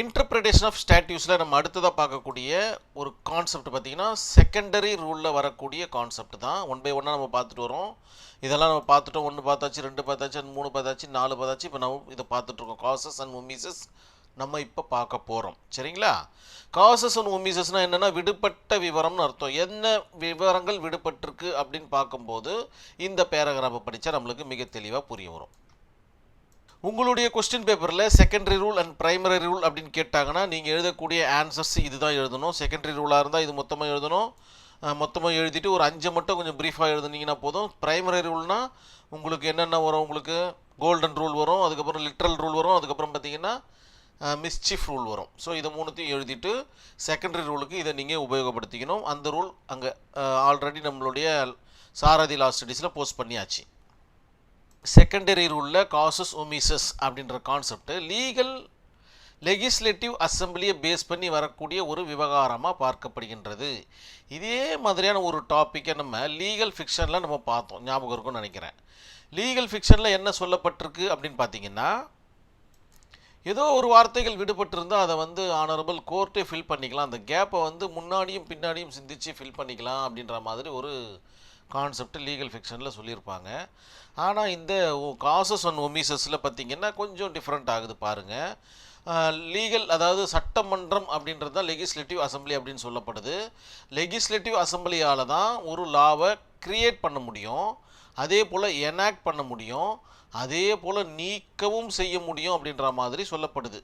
Interpretation of ஸ்டாட்யூஸில் நம்ம அடுத்ததாக பார்க்கக்கூடிய ஒரு கான்செப்ட் பார்த்தீங்கன்னா செகண்டரி ரூலில் வரக்கூடிய கான்செப்ட் தான். ஒன் பை ஒன்னாக நம்ம பார்த்துட்டு வரோம். இதெல்லாம் நம்ம பார்த்துட்டோம். ஒன்று பார்த்தாச்சு ரெண்டு பார்த்தாச்சு மூணு பார்த்தாச்சு நாலு பார்த்தாச்சு. இப்போ நம்ம இதை பார்த்துட்ருக்கோம் காசஸ் அண்ட் உமிசஸ் நம்ம இப்போ பார்க்க போகிறோம் சரிங்களா? காசஸ் அண்ட் உமிசஸ்னால் என்னென்னா விடுபட்ட விவரம்னு அர்த்தம். என்ன விவரங்கள் விடுபட்டிருக்கு அப்படின்னு பார்க்கும்போது இந்த பேராகிராஃபை படித்தா நம்மளுக்கு மிக தெளிவாக புரிய வரும். உங்களுடைய கொஸ்டின் பேப்பரில் secondary rule and primary rule அப்படின்னு கேட்டாங்கன்னா நீங்கள் எழுதக்கூடிய ஆன்சர்ஸ் இதுதான் எழுதணும். செகண்டரி ரூலாக இருந்தால் இது மொத்தமாக எழுதணும். மொத்தமாக எழுதிட்டு ஒரு அஞ்சை மட்டும் கொஞ்சம் ப்ரீஃபாக எழுதுனீங்கன்னா போதும். பிரைமரி ரூல்னால் உங்களுக்கு என்னென்ன வரும் உங்களுக்கு? கோல்டன் ரூல் வரும் அதுக்கப்புறம் லிட்ரல் ரூல் வரும் அதுக்கப்புறம் பார்த்தீங்கன்னா மிஸ்சிஃப் ரூல் வரும். ஸோ இதை மூணுத்தையும் எழுதிட்டு செகண்டரி ரூலுக்கு இதை நீங்கள் உபயோகப்படுத்திக்கணும். அந்த ரூல் அங்கே ஆல்ரெடி நம்மளுடைய சாரதி லா ஸ்டடீஸில் போஸ்ட் பண்ணியாச்சு. செகண்டரியில் உள்ள காசஸ் ஒமிசஸ் அப்படின்ற கான்செப்ட் லீகல் லெகிஸ்லேட்டிவ் அசம்பிளியை பேஸ் பண்ணி வரக்கூடிய ஒரு விவகாரமாக பார்க்கப்படுகின்றது. இதே மாதிரியான ஒரு டாப்பிக்கை நம்ம லீகல் ஃபிக்ஷனில் நம்ம பார்த்தோம் ஞாபகம் இருக்கும்னு நினைக்கிறேன். லீகல் ஃபிக்ஷனில் என்ன சொல்லப்பட்டிருக்கு அப்படின்னு பார்த்தீங்கன்னா ஏதோ ஒரு வார்த்தைகள் விடுபட்டிருந்தால் அதை வந்து ஆனரபிள் கோர்ட்டே ஃபில் பண்ணிக்கலாம். அந்த கேப்பை வந்து முன்னாடியும் பின்னாடியும் சிந்திச்சு ஃபில் பண்ணிக்கலாம் அப்படின்ற மாதிரி ஒரு கான்செப்ட் லீகல் ஃபிக்ஷனில் சொல்லியிருப்பாங்க. ஆனால் இந்த காசஸ் அண்ட் ஒமிசஸில் பார்த்தீங்கன்னா கொஞ்சம் டிஃப்ரெண்ட் ஆகுது பாருங்கள் லீகல் அதாவது சட்டமன்றம் அப்படின்றது தான் லெகிஸ்லேட்டிவ் அசம்பிளி அப்படின்னு சொல்லப்படுது. லெகிஸ்லேட்டிவ் அசம்பிளியால் தான் ஒரு லாவை க்ரியேட் பண்ண முடியும். அதே போல் எனாக்ட் பண்ண முடியும். அதே போல் நீக்கவும் செய்ய முடியும் அப்படின்ற மாதிரி சொல்லப்படுது.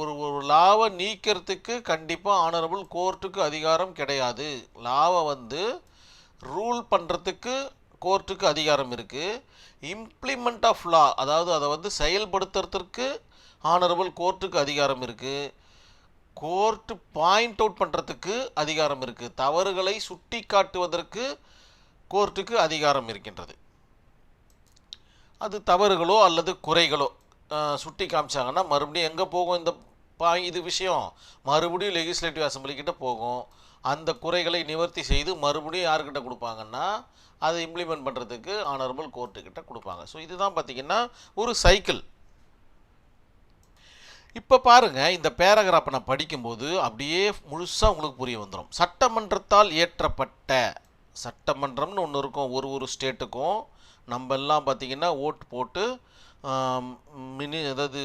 ஒரு ஒரு லாவை நீக்கிறதுக்கு கண்டிப்பாக ஆனரபிள் கோர்ட்டுக்கு அதிகாரம் கிடையாது. லாவை வந்து ரூல் பண்ணுறதுக்கு கோர்ட்டுக்கு அதிகாரம் இருக்குது இம்ப்ளிமெண்ட் ஆஃப் லா அதாவது அதை வந்து செயல்படுத்துறதுக்கு ஆனரபிள் கோர்ட்டுக்கு அதிகாரம் இருக்குது கோர்ட்டு பாயிண்ட் அவுட் பண்ணுறதுக்கு அதிகாரம் இருக்குது தவறுகளை சுட்டி காட்டுவதற்கு கோர்ட்டுக்கு அதிகாரம் இருக்கின்றது. அது தவறுகளோ அல்லது குறைகளோ சுட்டி காமிச்சாங்கன்னா மறுபடியும் எங்கே போகும் இந்த பா இது விஷயம்? மறுபடியும் லெகிஸ்லேட்டிவ் அசம்பிளிக்கிட்ட போகும். அந்த குறைகளை நிவர்த்தி செய்து மறுபடியும் யார்கிட்ட கொடுப்பாங்கன்னா அதை இம்ப்ளிமெண்ட் பண்ணுறதுக்கு ஆனரபிள் கோர்ட்டுக்கிட்ட கொடுப்பாங்க. ஸோ இதுதான் பார்த்திங்கன்னா ஒரு சைக்கிள் இப்போ பாருங்கள் இந்த பேராகிராஃபை நான் படிக்கும்போது அப்படியே முழுசாக உங்களுக்கு புரிய வந்துடும் சட்டமன்றத்தால் இயற்றப்பட்ட சட்டமன்றம்னு ஒன்று இருக்கும். ஒரு ஒரு ஸ்டேட்டுக்கும் நம்ம எல்லாம் பார்த்திங்கன்னா ஓட்டு போட்டு மினி அதாவது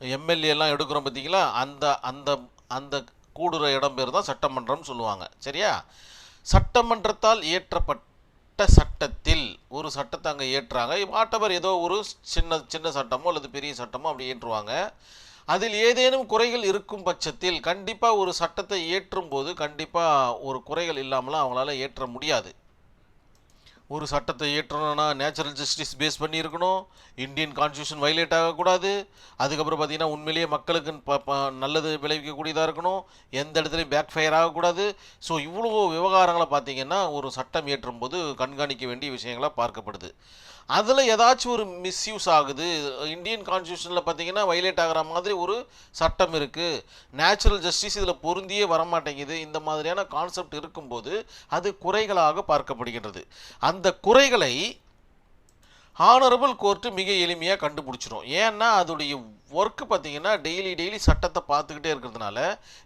எம்எல்ஏலாம் எடுக்கிறோம் பார்த்திங்களா அந்த அந்த அந்த கூடுற இடம் பேர் தான் சட்டமன்றம்னு சொல்லுவாங்க. சரியா? சட்டமன்றத்தால் இயற்றப்பட்ட சட்டத்தில் ஒரு சட்டத்தை அங்கே ஏற்றுறாங்க வாட்டவர் ஏதோ ஒரு சின்ன சின்ன சட்டமோ அல்லது பெரிய சட்டமோ அப்படி ஏற்றுவாங்க அதில் ஏதேனும் குறைகள் இருக்கும் பட்சத்தில் கண்டிப்பாக ஒரு சட்டத்தை ஏற்றும் போது கண்டிப்பாக ஒரு குறைகள் இல்லாமலாம் அவங்களால ஏற்ற முடியாது. ஒரு சட்டத்தை ஏற்றணும்னா நேச்சுரல் ஜஸ்டிஸ் பேஸ் பண்ணி இருக்கணும் இந்தியன் கான்ஸ்டியூஷன் வைலேட் ஆகக்கூடாது. அதுக்கப்புறம் பார்த்தீங்கன்னா உண்மையிலேயே மக்களுக்கு நல்லது விளைவிக்கக்கூடியதாக இருக்கணும். எந்த இடத்துலையும் பேக் ஃபயர் ஆகக்கூடாது. ஸோ இவ்வளோ விவகாரங்களை பார்த்தீங்கன்னா ஒரு சட்டம் ஏற்றும் போது கண்காணிக்க வேண்டிய விஷயங்களாக பார்க்கப்படுது. அதில் ஏதாச்சும் ஒரு மிஸ்யூஸ் ஆகுது. இந்தியன் கான்ஸ்டியூஷனில் பார்த்தீங்கன்னா வைலேட் ஆகிற மாதிரி ஒரு சட்டம் இருக்குது நேச்சுரல் ஜஸ்டிஸ் இதில் பொருந்தியே வரமாட்டேங்குது. இந்த மாதிரியான கான்செப்ட் இருக்கும்போது அது குறைகளாக பார்க்கப்படுகின்றது. அந்த அந்த குறைகளை ஹானரபிள் கோர்ட்டு மிக எளிமையாக கண்டுபிடிச்சிரும். ஏன்னா அதோடைய ஒர்க்கு பார்த்தீங்கன்னா டெய்லி டெய்லி சட்டத்தை பார்த்துக்கிட்டே இருக்கிறதுனால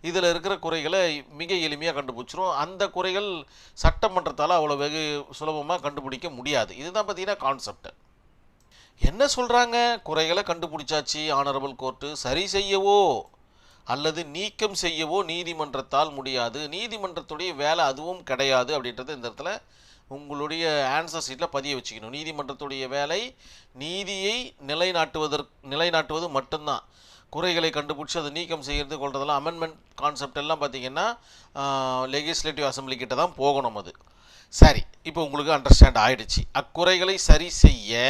இதில் இருக்கிற குறைகளை மிக எளிமையாக கண்டுபிடிச்சிரும். அந்த குறைகள் சட்டமன்றத்தால் அவ்வளோ வெகு சுலபமாக கண்டுபிடிக்க முடியாது. இதுதான் பார்த்தீங்கன்னா கான்செப்ட் என்ன சொல்கிறாங்க குறைகளை கண்டுபிடிச்சாச்சு ஆனரபிள் கோர்ட்டு சரி செய்யவோ? அல்லது நீக்கம் செய்யவோ நீதிமன்றத்தால் முடியாது. நீதிமன்றத்துடைய வேலை அதுவும் கிடையாது அப்படின்றது இந்த இடத்துல உங்களுடைய ஆன்சர் சீட்டில் பதிய வச்சுக்கணும். நீதிமன்றத்துடைய வேலை நீதியை நிலைநாட்டுவதற்கு நிலைநாட்டுவது மட்டும்தான். குறைகளை கண்டுபிடிச்சி அதை நீக்கம் செய்கிறது கொள்றதெல்லாம் அமெண்ட்மெண்ட் கான்செப்ட் எல்லாம் பார்த்தீங்கன்னா லெகிஸ்லேட்டிவ் அசம்பிளி கிட்ட தான் போகணும் அது. சரி இப்போ உங்களுக்கு அண்டர்ஸ்டாண்ட் ஆயிடுச்சு. அக்குறைகளை சரி செய்ய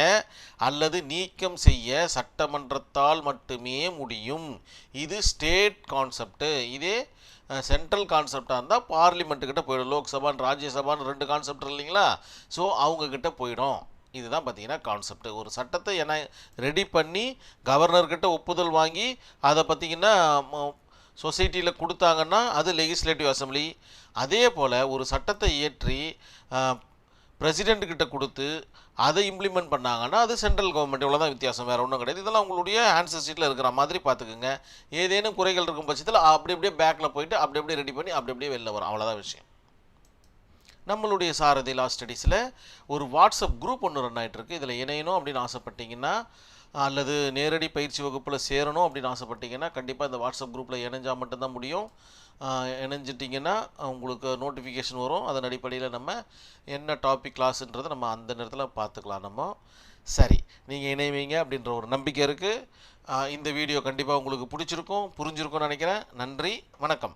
அல்லது நீக்கம் செய்ய சட்டமன்றத்தால் மட்டுமே முடியும். இது ஸ்டேட் கான்செப்டு இதே சென்ட்ரல் கான்செப்டாக இருந்தால் பார்லிமெண்ட்டுக்கிட்ட போயிடும். லோக்சபான்னு ராஜ்யசபான்னு ரெண்டு கான்செப்ட் இல்லைங்களா? ஸோ அவங்கக்கிட்ட போயிடும். இதுதான் பார்த்தீங்கன்னா கான்செப்ட் ஒரு சட்டத்தை என்ன ரெடி பண்ணி கவர்னர்கிட்ட ஒப்புதல் வாங்கி அதை பார்த்தீங்கன்னா சொசைட்டியில் கொடுத்தாங்கன்னா அது லெகிஸ்லேட்டிவ் அசம்பிளி அதே போல் ஒரு சட்டத்தை இயற்றி பிரசிடெண்ட்டுக்கிட்ட கொடுத்து அதை இம்ப்ளிமெண்ட் பண்ணாங்கன்னா அது சென்ட்ரல் கவர்மெண்ட் இவ்வளோ தான் வித்தியாசம் வேறு ஒன்றும் கிடையாது. இதெல்லாம் உங்களுடைய ஆன்சர் சீட்டில் இருக்கிற மாதிரி பார்த்துக்குங்க. ஏதேனும் குறைகள் இருக்கும் பட்சத்தில் அப்படி அப்படியே பேக்கில் போயிட்டு அப்படி அப்படியே ரெடி பண்ணி அப்படி அப்படியே வெளில வரும். அவ்வளோதான் விஷயம். நம்மளுடைய சாரதி லா ஸ்டடீஸில் ஒரு வாட்ஸ்அப் குரூப் ஒன்று ரன் ஆகிட்டு இதில் இணையணும் அப்படின்னு ஆசைப்பட்டீங்கன்னா அல்லது நேரடி பயிற்சி வகுப்பில் சேரணும் அப்படின்னு ஆசைப்பட்டீங்கன்னா கண்டிப்பாக இந்த வாட்ஸ்அப் குரூப்பில் இணைஞ்சால் மட்டும்தான் முடியும். இணைஞ்சிட்டிங்கன்னா உங்களுக்கு நோட்டிஃபிகேஷன் வரும். அதன் அடிப்படையில் நம்ம என்ன டாபிக் கிளாஸ்ன்றதை நம்ம அந்த நேரத்தில் பார்த்துக்கலாம் நம்ம. சரி நீங்கள் இணைவீங்க அப்படின்ற ஒரு நம்பிக்கை இருக்குது இந்த வீடியோ கண்டிப்பாக உங்களுக்கு பிடிச்சிருக்கும் புரிஞ்சிருக்கும்னு நினைக்கிறேன். நன்றி வணக்கம்.